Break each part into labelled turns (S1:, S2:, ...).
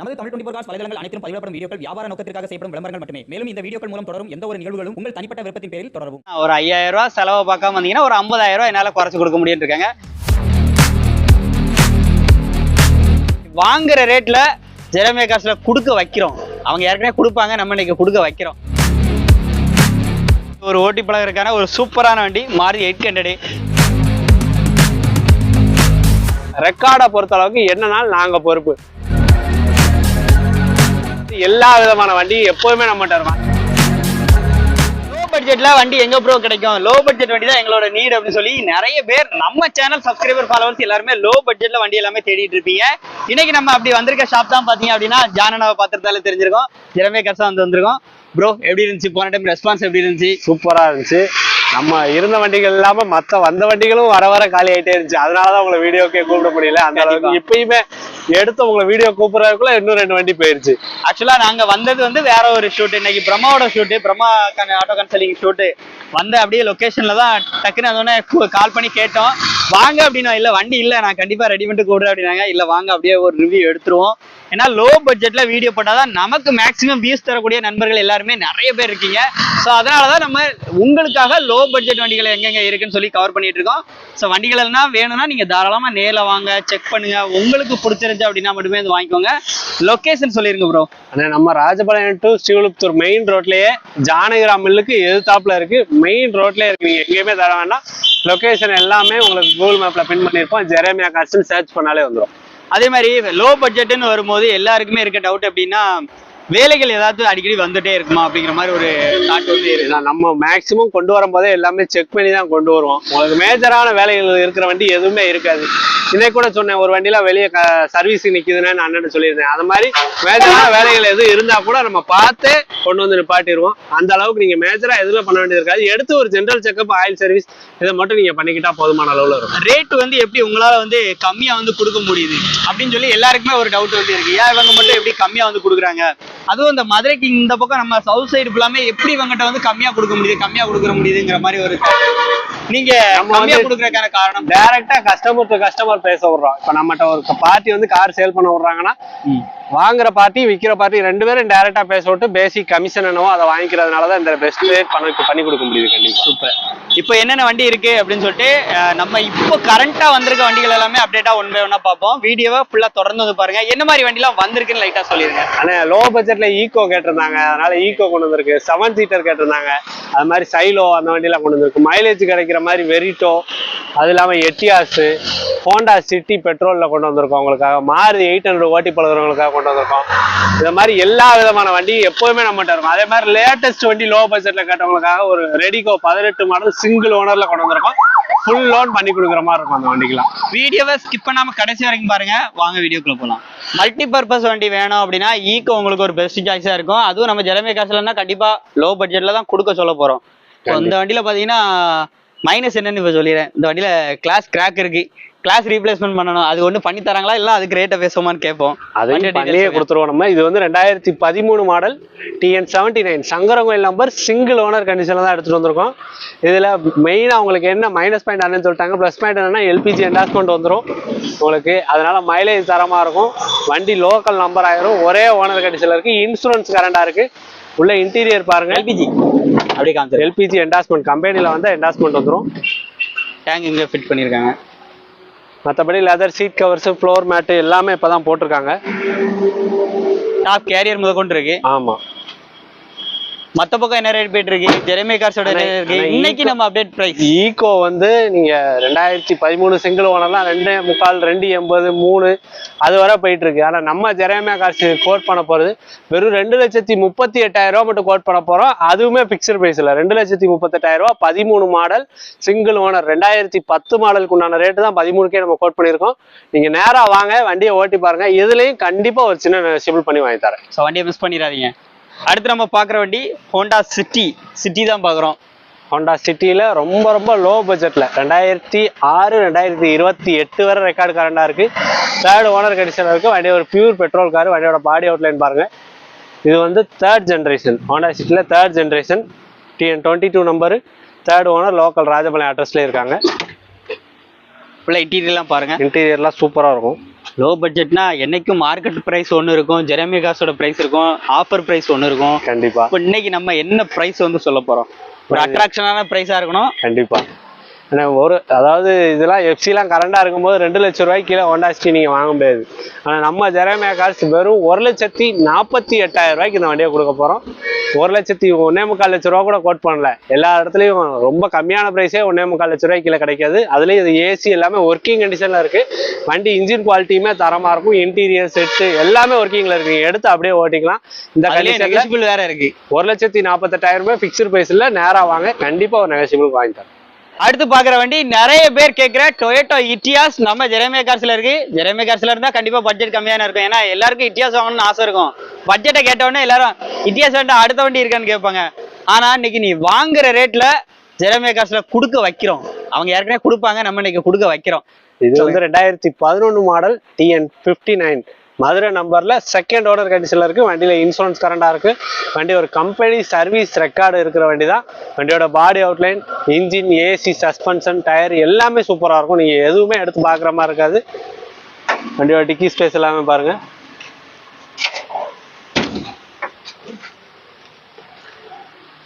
S1: நமது Tamil twenty four cos வலைதளங்கள் அனைத்தும் பதிவிடப்படும் வீடியோக்கள் வியாபார நோக்கத்திற்காக செய்யப்படும் விளம்பரங்கள் மட்டுமே. மேலும் இந்த வீடியோக்கள் மூலம் தொடரும் எந்த ஒரு நிகழ்வுகளும் உங்கள் தனிப்பட்ட விருப்பத்தின் பேரில் தொடரும்
S2: ஒரு ஐயாயிரம் ரூபா செலவை பார்க்காம வந்தீங்கன்னா ஒரு ஐம்பதாயிரம் ரூபா என்னால் குறைச்சி கொடுக்க முடியும்னு இருக்காங்க. வாங்குற ரேட்டில் ஜெரமே காசில் கொடுக்க வைக்கிறோம். அவங்க ஏற்கனவே கொடுப்பாங்க நம்ம இன்னைக்கு கொடுக்க வைக்கிறோம். ஒரு ஓட்டி பழகிறதுக்கான ஒரு சூப்பரான வண்டி மாறி எயிட் ஹண்ட்ரடு.
S3: ரெக்கார்டை பொறுத்த அளவுக்கு என்னன்னாலும் நாங்கள் பொறுப்பு. எல்லா விதமான வண்டியும் எப்பவுமே நம்மகிட்ட இருக்கும்.
S2: லோ பட்ஜெட்ல வண்டி எங்க ப்ரோ கிடைக்கும்? லோ பட்ஜெட் வண்டி தான் எங்களோட நீட் அப்படின்னு சொல்லி நிறைய பேர் நம்ம சேனல் சப்ஸ்கிரைபர் ஃபாலோவர்ஸ் எல்லாருமே லோ பட்ஜெட்ல வண்டி எல்லாமே தேடிட்டு இருப்பீங்க. இன்னைக்கு நம்ம அப்படி வந்திருக்க ஷாப் தான் பாத்தீங்க அப்படின்னா ஜானனாவை பார்த்துருந்தாலே தெரிஞ்சிருக்கோம். ஜெரமே கர்சா வந்து வந்திருக்கோம். ப்ரோ எப்படி இருந்துச்சு? போன டைம் ரெஸ்பான்ஸ் எப்படி இருந்துச்சு?
S3: சூப்பரா இருந்துச்சு. நம்ம இருந்த வண்டிகள் இல்லாம மத்த வந்த வண்டிகளும் வர வர காலி ஆயிட்டே இருந்துச்சு. அதனாலதான் உங்களை வீடியோக்கே கூப்பிட முடியல. அந்த அளவுக்கு. இப்பயுமே எடுத்து உங்களை வீடியோ கூப்பிடுறதுக்குள்ள இன்னும் ரெண்டு வண்டி போயிருச்சு.
S2: ஆக்சுவலா நாங்க வந்தது வந்து வேற ஒரு ஷூட் இன்னைக்கு பிரம்மாவோட shoot Brahma auto consulting shoot வந்து அப்படியே லொகேஷன்ல தான் டக்குன்னு அதோட கால் பண்ணி கேட்டோம். வாங்க அப்படின்னா இல்ல வண்டி இல்ல. நான் கண்டிப்பா ரெடி பண்ணிட்டு கூடுறேன் அப்படின்னாங்க. இல்ல வாங்க. அப்படியே ஒரு ரிவ்யூ எடுத்துருவோம். ஏன்னா லோ பட்ஜெட்ல வீடியோ போட்டாதான் நமக்கு மேக்ஸிமம் வியூஸ் தரக்கூடிய நண்பர்கள் எல்லாருமே நிறைய பேர் இருக்கீங்க. ஸோ அதனாலதான் நம்ம உங்களுக்காக லோ பட்ஜெட் வண்டிகள் எங்கெங்க இருக்குன்னு சொல்லி கவர் பண்ணிட்டு இருக்கோம். ஸோ வண்டிகள் எல்லாம் வேணும்னா நீங்க தாராளமா நேரில் வாங்க செக் பண்ணுங்க. உங்களுக்கு பிடிச்சிருந்துச்சு அப்படின்னா மட்டுமே வந்து வாங்கிக்கோங்க. லொகேஷன் சொல்லிருங்க ப்ரோ
S3: நம்ம ராஜபாளையம் டு ஸ்ரீவிழுப்புத்தூர் மெயின் ரோட்லயே ஜானகிராம் மில்லுக்கு எதிர்த்தாப்புல இருக்கு. மெயின் ரோட்லயே இருக்கு. நீங்க எங்கேயுமே தர வேண்டாம். லொகேஷன் எல்லாமே உங்களுக்கு கூகுள் மேப்ல பின் பண்ணிருப்போம் ஜெரேமியா கார்ஸ்னு சர்ச் பண்ணாலே வந்துடும்
S2: அதே மாதிரி லோ பட்ஜெட்னு வரும்போது எல்லாருக்குமே இருக்க டவுட் எப்படின்னா வேலைகள் ஏதாவது அடிக்கடி வந்துட்டே இருக்குமா அப்படிங்கிற மாதிரி ஒரு தாட் வந்து
S3: நம்ம மேக்சிமம் கொண்டு வரும்போதே எல்லாமே செக் பண்ணி தான் கொண்டு வருவோம். உங்களுக்கு மேஜரான வேலைகள் இருக்கிற வண்டி எதுவுமே இருக்காது. இன்னைக்கு கூட சொன்னேன் ஒரு வண்டியில வெளியே சர்வீஸ் நிக்குதுன்னு நான் அண்ணன் சொல்லியிருந்தேன். அது மாதிரி மேஜரான வேலைகள் எதுவும் இருந்தா கூட நம்ம பார்த்தே கொண்டு வந்து நிப்பாட்டிடுவோம். அந்த அளவுக்கு நீங்க மேஜரா எதுவுமே பண்ண வேண்டியது இருக்காது. எடுத்து ஒரு ஜென்ரல் செக்அப் ஆயில் சர்வீஸ் இதை மட்டும் நீங்க பண்ணிக்கிட்டா போதுமான அளவுல இருக்கும்.
S2: ரேட் வந்து எப்படி உங்களால வந்து கம்மியா வந்து கொடுக்க முடியுது? அப்படின்னு சொல்லி எல்லாருக்குமே ஒரு டவுட் வந்து இருக்கு. ஏன் இவங்க மட்டும் எப்படி கம்மியா வந்து கொடுக்குறாங்க? அதுவும் இந்த மதுரைக்கு இந்த பக்கம் நம்ம சவுத் சைடு ஃபுல்லாமே எப்படி இவங்ககிட்ட வந்து கம்மியா கொடுக்க முடியுது கம்மியா கொடுக்க முடியுதுங்கிற மாதிரி ஒரு நீங்க கம்மியா கொடுக்கறதுக்கான காரணம்.
S3: டைரக்டா கஸ்டமர் டு கஸ்டமர் பேச விடுறோம். இப்ப நம்மகிட்ட ஒரு பார்ட்டி வந்து கார் சேல் பண்ண விடுறாங்கன்னா வாங்குற பார்ட்டி விக்கிற பார்ட்டி ரெண்டு பேரும் டைரக்டா பேச விட்டு பேசிக் கமிஷன் என்னவோ அதை வாங்கிக்கிறதுனால தான் இந்த பெஸ்ட் பண்ணி பண்ணி கொடுக்க முடியுது கண்டிப்பா.
S2: சூப்பர். இப்போ என்னென்ன வண்டி இருக்கு அப்படின்னு சொல்லிட்டு நம்ம இப்போ கரண்டா வந்திருக்க வண்டிகள் எல்லாமே அப்டேட்டா ஒன் பை ஒன்னா பார்ப்போம். வீடியோவை ஃபுல்லா தொடர்ந்து வந்து பாருங்க. என்ன மாதிரி வண்டிலாம் வந்திருக்குன்னு லைட்டா சொல்லிருங்க.
S3: ஆனா லோ பட்ஜெட்ல ஈகோ கேட்டிருந்தாங்க. அதனால ஈகோ கொண்டு வந்திருக்கு. செவன் சீட்டர் கேட்டிருந்தாங்க. அது மாதிரி சைலோ அந்த வண்டியெல்லாம் கொண்டு வந்திருக்கு. மைலேஜ் கிடைக்கிற மாதிரி வெரிட்டோ அது இல்லாம எட்டியாஸ் ஹோண்டா சிட்டி பெட்ரோல்ல கொண்டு வந்திருக்கோம் உங்களுக்காக மாருதி எயிட் ஹண்ட்ரட் ஓட்டி பழகுறவங்களுக்காக கொண்டு வந்திருக்கோம். இந்த மாதிரி எல்லா விதமான வண்டி எப்பவுமே நம்மகிட்ட இருக்கும். அதே மாதிரி லேட்டஸ்ட் வண்டி லோ பட்ஜெட்ல கேட்டவங்களுக்காக ஒரு ரெடிகோ பதினெட்டு மாடல் சிங்கிள் ஓனர்ல கொண்டு வந்திருக்கோம். ஃபுல் லோன் பண்ணி கொடுக்குற மாதிரி இருக்கும் அந்த வண்டிக்கெல்லாம்.
S2: வீடியோவை ஸ்கிப் பண்ணாம கடைசி வரைக்கும் பாருங்க. வாங்க வீடியோக்குள்ள போலாம். மல்டி பர்பஸ் வண்டி வேணும் அப்படின்னா ஈக்கோ உங்களுக்கு ஒரு பெஸ்ட் சாய்ஸா இருக்கும். அதுவும் நம்ம ஜெரமே காசுலன்னா கண்டிப்பா லோ பட்ஜெட்ல தான் கொடுக்க சொல்ல போறோம். இந்த வண்டியில பாத்தீங்கன்னா மைனஸ் என்னன்னு இப்ப சொல்லிடுறேன். இந்த வண்டியில கிளாஸ் கிராக் இருக்கு. கிளாஸ் ரீப்ளேஸ்மெண்ட் பண்ணணும். அது ஒண்ணு பண்ணி தராங்களா? இல்ல அதுக்கு ரேட்டை பேசுவோமான்னு கேட்போம். வண்டியோட
S3: பண்ணியே கொடுத்துருவோம் நம்ம. இது வந்து ரெண்டாயிரத்தி பதிமூணு model TN seventy nine Sankarankoil number single owner கண்டிஷனில் தான் எடுத்துட்டு வந்திருக்கோம். இதில் மெயினாக உங்களுக்கு என்ன மைனஸ் பாயிண்ட் அண்ணன் சொல்லிட்டாங்க ப்ளஸ் பாயிண்ட் என்னன்னா எல்பிஜி என்டாஸ்மெண்ட் வந்துடும் உங்களுக்கு. அதனால மைலேஜ் தரமாக இருக்கும். வண்டி லோக்கல் நம்பர் ஆயிரும். ஒரே ஓனர் கண்டிஷனில் இருக்கு. இன்சூரன்ஸ் கரண்டாக இருக்கு. உள்ள இன்டீரியர் பாருங்க.
S2: எல்பிஜி அப்படியே காமிச்சிரு
S3: எல்பிஜி என்டாஸ்மெண்ட் கம்பெனியில் வந்து என்டாஸ்மெண்ட் வந்துடும்
S2: டேங்க் இங்க ஃபிட் பண்ணிருக்காங்க.
S3: மற்றபடி leather seat covers floor mat எல்லாமே இப்போ தான் போட்டிருக்காங்க.
S2: டாப் கேரியர் முதற்கொண்டு இருக்கு.
S3: ஆமாம்
S2: மத்த பக்கம் என்ன ரேட் போயிட்டு இருக்கு? ஜெரமே கார்ஸோட rate இருக்கு. இன்னைக்கு நம்ம அப்டேட் பிரைஸ்
S3: ஈகோ வந்து நீங்க ரெண்டாயிரத்தி பதிமூணு சிங்கிள் ஓனர்லாம் ரெண்டு முக்கால் ரெண்டு எண்பது மூணு அது வரை போயிட்டு இருக்கு. ஆனா நம்ம ஜெரேமியா காசு கோட் பண்ண போறது வெறும் ரெண்டு லட்சத்தி முப்பத்தி எட்டாயிரம் ரூபாய் மட்டும் கோட் பண்ண போறோம். அதுவுமே பிக்சர் பிரைஸ் இல்ல ரெண்டு லட்சத்தி முப்பத்தெட்டாயிரம் ரூபாய் பதிமூணு மாடல் சிங்கிள் ஓனர் ரெண்டாயிரத்தி பத்து மாடலுக்கு உண்டான ரேட்டு தான் பதிமூணுக்கே நம்ம கோட் பண்ணியிருக்கோம். நீங்க நேரா வாங்க வண்டியை ஓட்டி பாருங்க. இதுலயும் கண்டிப்பா ஒரு சின்ன சிபிள் பண்ணி வாங்கி தரேன்.
S2: ஸோ வண்டியை மிஸ் பண்ணிடாதீங்க. அடுத்து நம்ம பார்க்குற வண்டி ஹோண்டா சிட்டி சிட்டி தான் பார்க்குறோம்.
S3: ஹோண்டா சிட்டியில் ரொம்ப ரொம்ப லோ பட்ஜெட்டில் ரெண்டாயிரத்தி ஆறு ரெண்டாயிரத்தி இருபத்தி எட்டு வரை ரெக்கார்டு கரண்டாக இருக்குது தேர்ட் ஓனர் கண்டிஷனில் இருக்குது வண்டி ஒரு பியூர் பெட்ரோல் கார் வண்டியோட பாடி அவுட்லைன் பாருங்கள் இது வந்து தேர்ட் ஜென்ரேஷன் ஹோண்டா சிட்டியில் third generation TN twenty two number third owner local Rajapalayam அட்ரஸ்லேயே இருக்காங்க.
S2: ஃபுல்லாக இன்டீரியர்லாம் பாருங்க.
S3: இன்டீரியர்லாம் சூப்பராக இருக்கும்.
S2: லோ பட்ஜெட்னா என்னைக்கும் மார்க்கெட் பிரைஸ் ஒன்று இருக்கும் ஜெரமி காசோட பிரைஸ் இருக்கும் ஆஃபர் பிரைஸ் ஒன்று இருக்கும்.
S3: கண்டிப்பா.
S2: இப்போ இன்னைக்கு நம்ம என்ன பிரைஸ் வந்து சொல்ல போறோம்? ஒரு அட்ராக்ஷனான பிரைஸா இருக்கணும்.
S3: கண்டிப்பா. ஒரு அதாவது இதெல்லாம் எஃப்சிலாம் கரண்டாக இருக்கும்போது ரெண்டு லட்ச ரூபாய்க்கு கீழே ஹோண்டா சிட்டி நீங்கள் வாங்க முடியாது. ஆனால் நம்ம ஜெரமே காசு வெறும் ஒரு லட்சத்தி நாற்பத்தி எட்டாயிரம் ரூபாய்க்கு இந்த வண்டியை கொடுக்க போகிறோம் ஒரு லட்சத்தி ஒன்னே முக்கால் லட்ச ரூபா கூட கோட் பண்ணல. எல்லா இடத்துலையும் ரொம்ப கம்மியான ப்ரைஸே ஒன்னே முக்கால் லட்ச ரூபாய்க்கு கீழே கிடைக்காது. அதுலேயும் இது ஏசி எல்லாமே ஒர்க்கிங் கண்டிஷனில் இருக்குது வண்டி இன்ஜின் குவாலிட்டியுமே தரமாக இருக்கும். இன்டீரியர் செட்டு எல்லாமே ஒர்க்கிங்கில் இருக்கு. நீங்கள் எடுத்து அப்படியே ஓட்டிக்கலாம். இந்த
S2: நெகசிபிள் வேற இருக்கு.
S3: ஒரு லட்சத்தி நாற்பத்தெட்டாயிரம் ரூபாய் ஃபிக்ஸ்டு ப்ரைஸில் நேராக வாங்க. கண்டிப்பாக ஒரு நெகசிபிள் வாங்கி தரேன்.
S2: அடுத்து பாக்குற வண்டி நிறைய பேர் கேட்குற டொயோட்டோ இட்டியாஸ் நம்ம ஜெரமே கார்ஸ்ல இருக்கு. ஜெரமே கார்ஸ்ல இருந்தா கண்டிப்பா பட்ஜெட் கம்மியான இருக்கும். ஏன்னா எல்லாருக்கும் இட்டியாஸ் வாங்கணும்னு ஆசை இருக்கும். பட்ஜெட்டை கேட்ட உடனே எல்லாரும் இட்டியாஸ் வேண்டாம் அடுத்த வண்டி இருக்கான்னு கேட்பாங்க. ஆனா இன்னைக்கு நீ வாங்குற ரேட்ல ஜெரமே கார்ஸ்ல கொடுக்க வைக்கிறோம். அவங்க ஏற்கனவே கொடுப்பாங்க நம்ம இன்னைக்கு கொடுக்க வைக்கிறோம்.
S3: இது வந்து ரெண்டாயிரத்தி பதினொன்று model TN fifty nine Madurai நம்பரில் செகண்ட் ஓனர் கண்டிஷனில் இருக்குது வண்டியில் இன்சூரன்ஸ் கரண்டாக இருக்கு. வண்டி ஒரு கம்பெனி சர்வீஸ் ரெக்கார்டு இருக்கிற வண்டி தான். வண்டியோட body outline engine AC suspension tyre எல்லாமே சூப்பராக இருக்கும். நீங்கள் எதுவுமே எடுத்து பார்க்குற மாதிரி இருக்காது. வண்டியோட டிக்கி ஸ்பேஸ் எல்லாமே பாருங்க.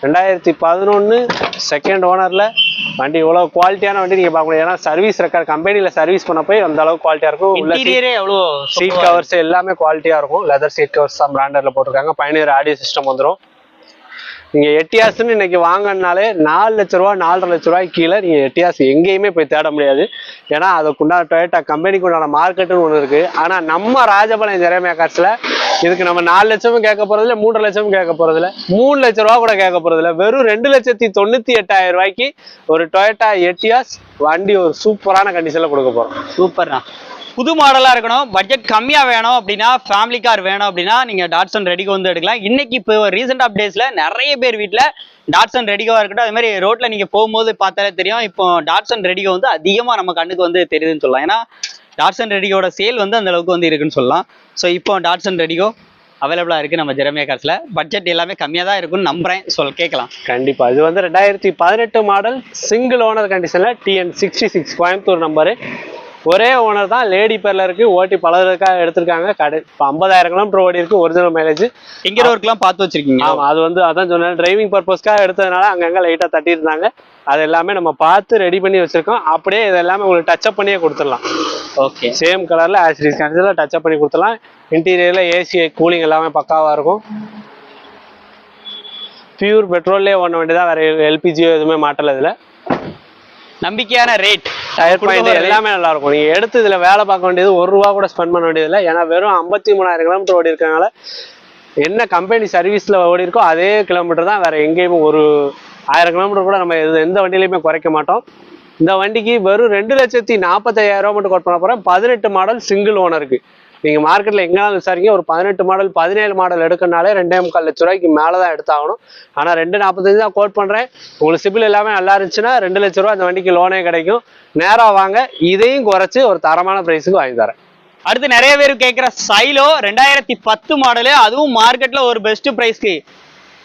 S3: ரெண்டாயிரத்தி பதினொன்று செகண்ட் ஓனர்ல வண்டி இவ்வளவு குவாலிட்டியான வண்டி நீங்க பார்க்க முடியாது ஏன்னா சர்வீஸ் ரெக்கார்ட் கம்பெனில சர்வீஸ் பண்ண போய் அந்த அளவுக்கு குவாலிட்டியா இருக்கும். உள்ள
S2: எவ்வளோ
S3: சீட் கவர்ஸ் எல்லாமே குவாலிட்டியா இருக்கும். லெதர் சீட் கவர்ஸ் தான் பிராண்டர்ல போட்டிருக்காங்க. பயணியர் ஆடியோ சிஸ்டம் வந்துரும். நீங்க எட்டியாஸ்ன்னு இன்னைக்கு வாங்கினாலே நாலு லட்ச ரூபா நாலரை லட்ச ரூபாய்க்கு கீழே நீங்க எட்டியாஸ் எங்கேயுமே போய் தேட முடியாது. ஏன்னா அதுக்குண்டான டொயோட்டா கம்பெனிக்கு உண்டான மார்க்கெட்டுன்னு ஒன்று இருக்கு. ஆனா நம்ம ராஜபாளையம் ஜெரமே கார்ஸ்ல இதுக்கு நம்ம நாலு லட்சமும் கேட்க போறதில்ல மூன்றரை லட்சமும் கேட்க போறதில்ல. மூணு லட்ச ரூபா கூட கேட்க போறதில்ல. வெறும் ரெண்டு லட்சத்தி தொண்ணூத்தி எட்டாயிரம் ரூபாய்க்கு ஒரு டொயோட்டா எட்டியாஸ் வண்டி ஒரு சூப்பரான கண்டிஷன்ல கொடுக்க போறோம்.
S2: சூப்பர்ண்ணா புது மாடலா இருக்கணும். பட்ஜெட் கம்மியா வேணும் அப்படின்னா ஃபேமிலி கார் வேணும் அப்படின்னா நீங்க டாட்சன் ரெடிக்கு வந்து எடுக்கலாம். இன்னைக்கு இப்போ ரீசெண்ட் அப்டேட்ஸ்ல நிறைய பேர் வீட்ல டாட்சன் ரெடிகோவா இருக்கட்டும் அது மாதிரி ரோட்ல நீங்க போகும்போது பார்த்தாலே தெரியும். இப்போ டாட்சன் ரெடிகோ வந்து அதிகமா நம்ம கண்ணுக்கு வந்து தெரியுதுன்னு சொல்லலாம். ஏன்னா டாட்சன் ரெடிகோட சேல் வந்து அந்த அளவுக்கு வந்து இருக்குன்னு சொல்லலாம். ஸோ இப்போ டாட்சன் ரெடிகோ அவைலபிளா இருக்கு நம்ம ஜெரமியா கார்ஸ்ல பட்ஜெட் எல்லாமே கம்மியா தான் இருக்கும்னு நம்புறேன். சொல் கேட்கலாம்.
S3: கண்டிப்பா. இது வந்து ரெண்டாயிரத்தி பதினெட்டு மாடல் சிங்கிள் ஓனர் கண்டிஷன்ல TN sixty six Coimbatore number ஒரே ஓனர் தான் லேடி பேர்ல இருக்கு ஓட்டி பழகிறதுக்காக எடுத்திருக்காங்க. கடை இப்போ ஐம்பதாயிரம் கிலோமீட்டர் ஓடி இருக்கு ஒரிஜினல் மைலேஜ்
S2: எங்க ஒர்க்லாம் பார்த்து வச்சிருக்கீங்க
S3: ஆமா அது வந்து அதான் சொன்னேன் டிரைவிங் பர்பஸ்க்காக எடுத்ததுனால அங்கங்க லைட்டா தட்டி இருந்தாங்க அது எல்லாமே நம்ம பார்த்து ரெடி பண்ணி வச்சிருக்கோம். அப்படியே இது எல்லாமே உங்களுக்கு டச்சப் பண்ணியே கொடுத்துடலாம்.
S2: ஓகே
S3: சேம் கலர்ல ஆசிரியஸ் கண்டிஷன்ல டச்சப் பண்ணி கொடுத்துடலாம். இன்டீரியர்ல ஏசி கூலிங் எல்லாமே பக்காவா இருக்கும். பியூர் பெட்ரோல்லே ஓட வேண்டியதான் வேற எல்பிஜியோ எதுவுமே மாட்டல இதுல.
S2: நம்பிக்கையான ரேட்
S3: டயர் பாயிண்ட் எல்லாமே நல்லா இருக்கும். நீங்க எடுத்து இதுல வேலை பார்க்க வேண்டியது ஒரு ரூபா கூட ஸ்பெண்ட் பண்ண வேண்டியது இல்லை. ஏன்னா வெறும் ஐம்பத்தி மூணாயிரம் கிலோமீட்டர் ஓடி இருக்கனால என்ன கம்பெனி சர்வீஸ்ல ஓடி இருக்கோ அதே கிலோமீட்டர் தான் வேற எங்கேயுமே ஒரு ஆயிரம் கிலோமீட்டர் கூட நம்ம எது- எந்த வண்டியிலையுமே குறைக்க மாட்டோம். இந்த வண்டிக்கு வெறும் ரெண்டு லட்சத்தி நாற்பத்தையாயிரம் ரூபா மட்டும் கோட் பண்ண போகிறேன் பதினெட்டு மாடல் சிங்கிள் ஓனருக்கு நீங்கள் மார்க்கெட்டில் எங்கேனாலும் விசாரிங்க ஒரு பதினெட்டு மாடல் பதினேழு மாடல் எடுக்கனாலே ரெண்டே முக்கால் லட்ச ரூபாய்க்கு மேலே தான் எடுத்தாகணும். ஆனால் ரெண்டு நாற்பத்தஞ்சு தான் கோட் பண்றேன். உங்களுக்கு சிபில் எல்லாமே நல்லா இருந்துச்சுன்னா ரெண்டு லட்ச ரூபா அந்த வண்டிக்கு லோனே கிடைக்கும். நேராக வாங்க இதையும் குறைச்சி ஒரு தரமான ப்ரைஸுக்கு வாங்கி தரேன்.
S2: அடுத்து நிறைய பேர் கேட்குற சைலோ ரெண்டாயிரத்தி பத்து மாடலு அதுவும் மார்க்கெட்ல ஒரு பெஸ்ட் ப்ரைஸ்க்கு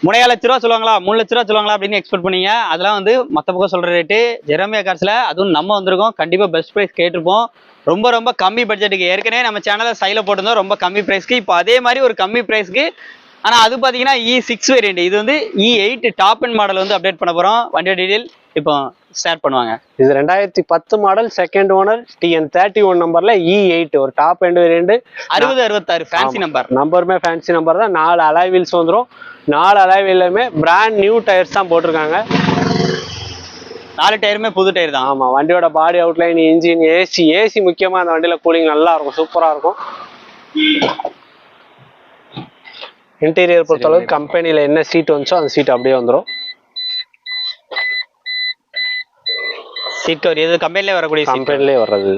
S2: மூணே லட்ச ரூபா சொல்லுவாங்களா? மூணு லட்ச ரூபா சொல்லுவாங்களா அப்படின்னு எக்ஸ்பெக்ட் பண்ணீங்க. அதெல்லாம் வந்து மற்ற பக்கம் சொல்ற ரேட்டு ஜெரமியா கார்ஸ்ல அதுவும் நம்ம வந்திருக்கோம். கண்டிப்பா பெஸ்ட் ப்ரைஸ் கேட்டிருப்போம். ரொம்ப ரொம்ப கம்மி பட்ஜெட்டுக்கு ஏற்கனவே நம்ம சேனல்ல சைல போட்டிருந்தோம். ரொம்ப கம்மி ப்ரைஸ்க்கு இப்போ அதே மாதிரி ஒரு கம்மி ப்ரைஸ்க்கு ஆனா அது பாத்தீங்கன்னா இ சிக்ஸ் வேரியண்ட் இது வந்து E eight top end model வந்து அப்டேட் பண்ண போறோம். வண்டியோட டீடைல் இப்போ ஷேர் பண்ணுவாங்க.
S3: இது ரெண்டாயிரத்தி பத்து model second owner TN thirty one நம்பர்ல இ எயிட் ஒரு டாப் எண்ட் வேரியண்ட்
S2: அறுபது அறுபத்தாறு. ஃபேன்சி நம்பர்
S3: நம்பருமே ஃபேன்சி நம்பர் தான். நாலு அலாய் வீல்ஸ் வந்துடும் நாலு அலாய் வீல்லுமே பிராண்ட் நியூ டயர்ஸ் தான் போட்டிருக்காங்க.
S2: நாலு டயருமே புது டயர் தான்.
S3: ஆமா வண்டியோட body outline engine AC AC முக்கியமா அந்த வண்டியில கூலிங் நல்லா இருக்கும். சூப்பரா இருக்கும் இன்டீரியர் பொறுத்தளவுக்கு கம்பெனில என்ன சீட் வந்துச்சோ அந்த சீட் அப்படியே வந்துடும்
S2: சீட் கவர் இது கம்பெனிலே வரக்கூடிய
S3: கம்பெனிலே வர்றது.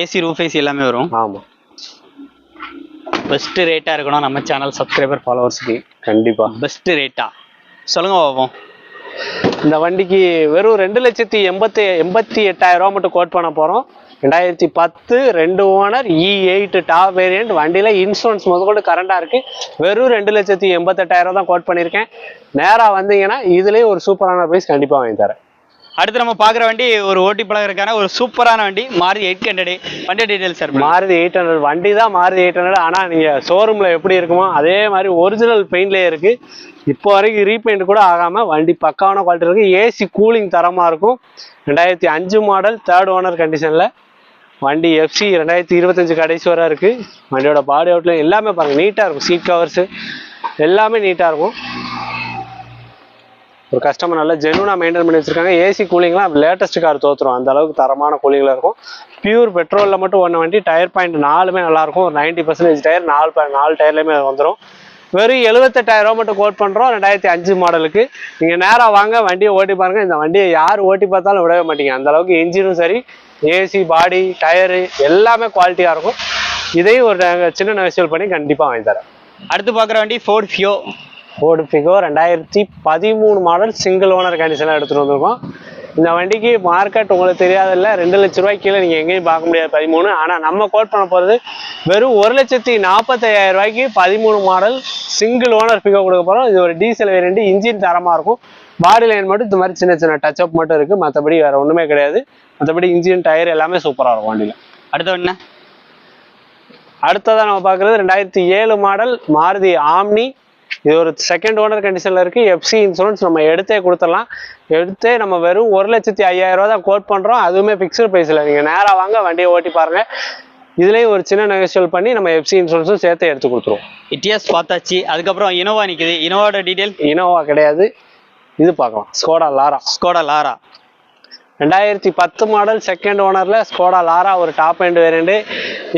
S2: ஏசி ரூஃப் ஏசி எல்லாமே வரும்.
S3: ஆமா.
S2: பெஸ்ட் ரேட்டா இருக்கணும். நம்ம சேனல் சப்ஸ்கிரைபர் ஃபாலோவர்ஸ்க்கு
S3: கண்டிப்பா.
S2: பெஸ்ட் ரேட்டா சொல்லுங்க பாப்போம்
S3: இந்த வண்டிக்கு வெறும் ரெண்டு லட்சத்தி எண்பத்தி எண்பத்தி எட்டாயிரம் ரூபா மட்டும் கோட் பண்ண போறோம். ரெண்டாயிரத்தி பத்து ரெண்டு owner E eight top variant வண்டியில இன்சூரன்ஸ் முதற்கொண்டு கரண்டா இருக்கு. வெறும் ரெண்டு லட்சத்தி எண்பத்தெட்டாயிரம் தான் கோட் பண்ணியிருக்கேன் நேரா வந்தீங்கன்னா இதுலயே ஒரு சூப்பரான ப்ரைஸ் கண்டிப்பா வாங்கி தரேன்.
S2: அடுத்து நம்ம பார்க்குற வண்டி ஒரு ஓட்டி பழகிறதுக்கான ஒரு சூப்பரான வண்டி மாருதி எயிட் ஹண்ட்ரட் வண்டி detail sir
S3: Maruti eight hundred வண்டி தான் மாருதி எயிட் ஹண்ட்ரட் ஆனால் நீங்கள் ஷோரூமில் எப்படி இருக்குமோ அதே மாதிரி ஒரிஜினல் பெயிண்ட்லேயே இருக்குது இப்போ வரைக்கும் ரீபெயிண்ட் கூட ஆகாமல் வண்டி பக்காவான குவாலிட்டி இருக்குது ஏசி கூலிங் தரமாக இருக்கும். ரெண்டாயிரத்தி அஞ்சு மாடல் தேர்ட் ஓனர் கண்டிஷனில் வண்டி எஃப்சி ரெண்டாயிரத்தி இருபத்தஞ்சு கடைசி வரை இருக்குது வண்டியோட பாடி அவுட்லைன் எல்லாமே பாருங்கள் நீட்டாக இருக்கும். சீட் கவர்ஸு எல்லாமே நீட்டாக இருக்கும். ஒரு கஸ்டமர் நல்லா ஜென்யூனாக மெயின்டைன் பண்ணி வச்சிருக்காங்க. ஏசி கூலிங்லாம் லேட்டஸ்ட் கார் தோற்றுரும் அந்த அளவுக்கு தரமான கூலிங்கில் இருக்கும். பியூர் பெட்ரோலில் மட்டும் ஒன்று வண்டி டயர் பாயிண்ட் நாலுமே நல்லா இருக்கும் ஒரு நைன்டி பர்சன்டேஜ் டயர் நாலு நாலு டயர்லையுமே வந்துடும் வெறும் எழுபத்தெட்டாயிரரூவா மட்டும் கோட் பண்ணுறோம் ரெண்டாயிரத்தி அஞ்சு மாடலுக்கு நீங்கள் நேராக வாங்க வண்டியை ஓட்டி பாருங்க. இந்த வண்டியை யார் ஓட்டி பார்த்தாலும் விடவே மாட்டீங்க. அந்த அளவுக்கு இன்ஜினும் சரி ஏசி பாடி டயரு எல்லாமே குவாலிட்டியாக இருக்கும். இதையும் ஒரு சின்ன நெகோசியல் பண்ணி கண்டிப்பாக வாங்கி தரேன்.
S2: அடுத்து பார்க்குற வண்டி ஃபோர்ட் ஃபியோ
S3: ஃபோர்டு ஃபிகோ ரெண்டாயிரத்தி பதிமூணு மாடல் சிங்கிள் ஓனர் கண்டிஷனாக எடுத்துகிட்டு வந்திருக்கோம். இந்த வண்டிக்கு மார்க்கெட் உங்களுக்கு தெரியாதில்ல ரெண்டு லட்ச ரூபாய்க்கு கீழே நீங்கள் எங்கேயும் பார்க்க முடியாது பதிமூணு. ஆனால் நம்ம கோட் பண்ண போகிறது வெறும் ஒரு லட்சத்தி நாற்பத்தையாயிரம் ரூபாய்க்கு பதிமூணு மாடல் சிங்கிள் ஓனர் ஃபிகோ கொடுக்க போகிறோம் இது ஒரு டீசல் வேரியண்ட் இன்ஜின் தரமாக இருக்கும். பாடி லைன் மட்டும் இந்த மாதிரி சின்ன சின்ன டச் அப் மட்டும் இருக்குது மற்றபடி வேறு ஒன்றுமே கிடையாது. மற்றபடி இன்ஜின் டயர் எல்லாமே சூப்பராக இருக்கும் வண்டியில்.
S2: அடுத்த என்ன?
S3: அடுத்ததாக நம்ம பார்க்குறது ரெண்டாயிரத்தி ஏழு மாடல் மாருதி ஆம்னி இது ஒரு செகண்ட் ஓனர் கண்டிஷனில் இருக்குது எஃப்சி இன்சூரன்ஸ் நம்ம எடுத்தே கொடுத்துடலாம். எடுத்தே நம்ம வெறும் ஒரு லட்சத்தி ஐயாயிரம் ரூபா தான் கோட் பண்ணுறோம் அதுவுமே ஃபிக்ஸ்டு ப்ரைஸில் நீங்கள் நேராக வாங்க வண்டியை ஓட்டி பாருங்கள் இதுலேயும் ஒரு சின்ன நெகோசியல் பண்ணி நம்ம எஃப்சி இன்சூரன்ஸும் சேர்த்து எடுத்து கொடுத்துருவோம்.
S2: இட்டிஎஸ் பார்த்தாச்சு. அதுக்கப்புறம் இனோவா நிற்குது இனோவாவோட டீடைல்
S3: இனோவா கிடையாது. இது பார்க்கலாம். ஸ்கோடா லாரா
S2: ஸ்கோடா லாரா
S3: ரெண்டாயிரத்தி பத்து மாடல் செகண்ட் ஓனரில் ஸ்கோடா லாரா ஒரு top end variant